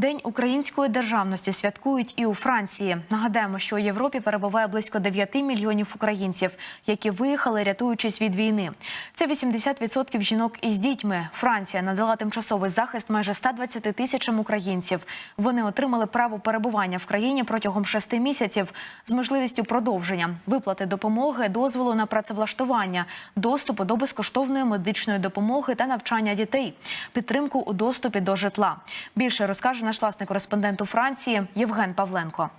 День української державності святкують і у Франції. Нагадаємо, що у Європі перебуває близько 9 мільйонів українців, які виїхали, рятуючись від війни. Це 80% жінок із дітьми. Франція надала тимчасовий захист майже 120 тисячам українців. Вони отримали право перебування в країні протягом шести місяців з можливістю продовження, виплати допомоги, дозволу на працевлаштування, доступу до безкоштовної медичної допомоги та навчання дітей, підтримку у доступі до житла. Більше розкаже наш власний кореспондент у Франції Євген Павленко.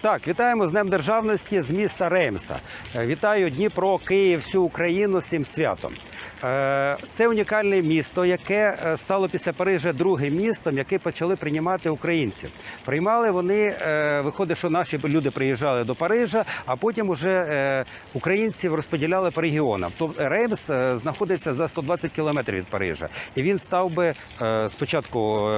Так, вітаємо з Днем Державності з міста Реймса. Е, Вітаю Дніпро, Київ, всю Україну з цим святом. Е, Це унікальне місто, яке е, стало після Парижа другим містом, яке почали приймати українців. Приймали вони, е, виходить, що наші люди приїжджали до Парижа, а потім уже українців розподіляли по регіонам. Тобто Реймс знаходиться за 120 кілометрів від Парижа. І він став би спочатку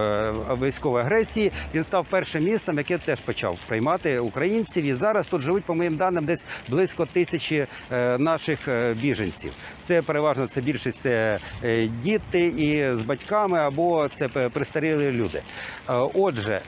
військової агресії, він став першим містом, яке теж почав приймати українців. І зараз тут живуть, по моїм даним, десь близько тисячі наших біженців. Це переважно це більшість це е, діти і з батьками або це пристарілі люди. Е, Отже.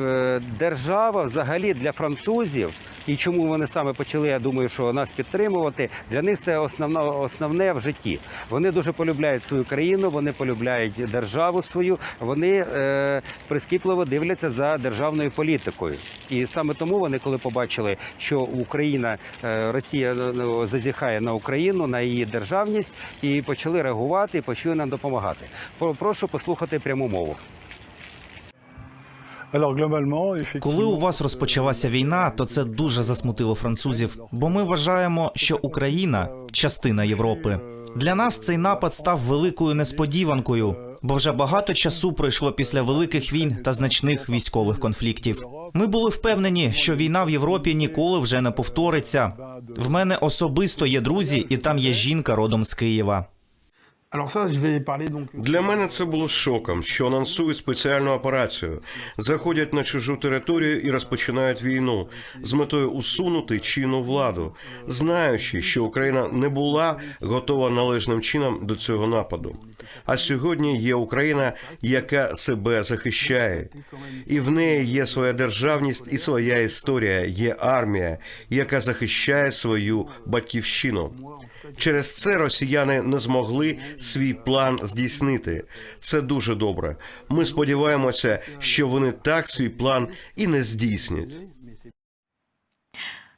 Е, Держава взагалі для французів, і чому вони саме почали, я думаю, що нас підтримувати. Для них це основно, основне в житті. Вони дуже полюбляють свою країну, вони полюбляють державу свою, вони е, прискіпливо дивляться за державною політикою. І саме тому вони, коли побачили, що Україна, е, Росія ну, зазіхає на Україну, на її державність, і почали реагувати, і почали нам допомагати. Про- Прошу послухати пряму мову. Коли у вас розпочалася війна, то це дуже засмутило французів, бо ми вважаємо, що Україна частина Європи. Для нас цей напад став великою несподіванкою, бо вже багато часу пройшло після великих війн та значних військових конфліктів. Ми були впевнені, що війна в Європі ніколи вже не повториться. В мене особисто є друзі, і там є жінка родом з Києва. Для мене це було шоком, що анонсують спеціальну операцію, заходять на чужу територію і розпочинають війну з метою усунути чинну владу, знаючи, що Україна не була готова належним чином до цього нападу. А сьогодні є Україна, яка себе захищає, і в неї є своя державність і своя історія. Є армія, яка захищає свою батьківщину. Через це росіяни не змогли свій план здійснити. Це дуже добре. Ми сподіваємося, що вони так свій план і не здійснять.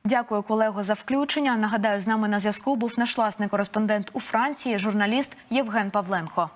Дякую, колего, за включення. Нагадаю, з нами на зв'язку був наш власний кореспондент у Франції, журналіст Євген Павленко.